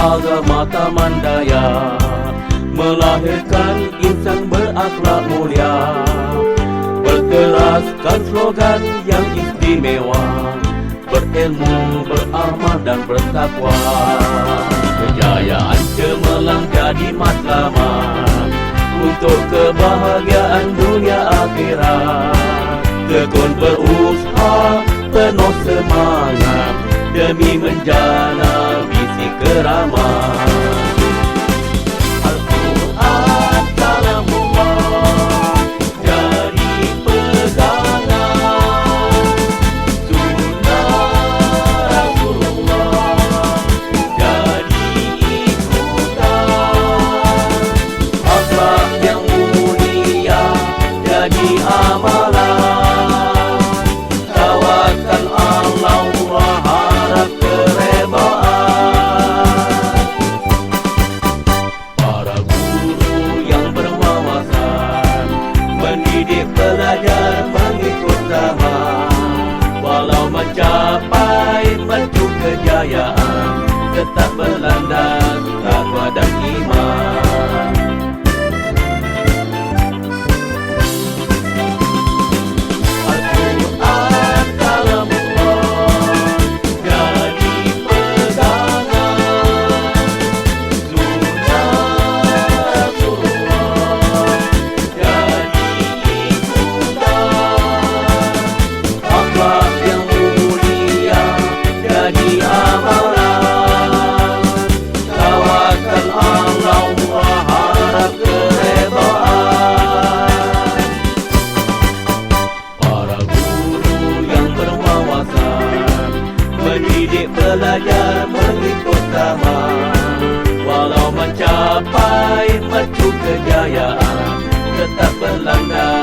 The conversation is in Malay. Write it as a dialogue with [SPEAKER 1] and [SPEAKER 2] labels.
[SPEAKER 1] agama taman daya Melahirkan insan berakhlak mulia. Berkeraskan slogan yang istimewa Berilmu, beramal dan bertakwa. Kejayaan cemerlang jadi matlamat Untuk kebahagiaan dunia akhirat. Tekun berusaha penuh semangat Demi menjana Драма Pelajar mengikut zaman Walau mencapai mercu kejayaan Tetap berlandas Mendidik pelajar mengikut zaman Walau mencapai mercu kejayaan Tetap berlandas takwa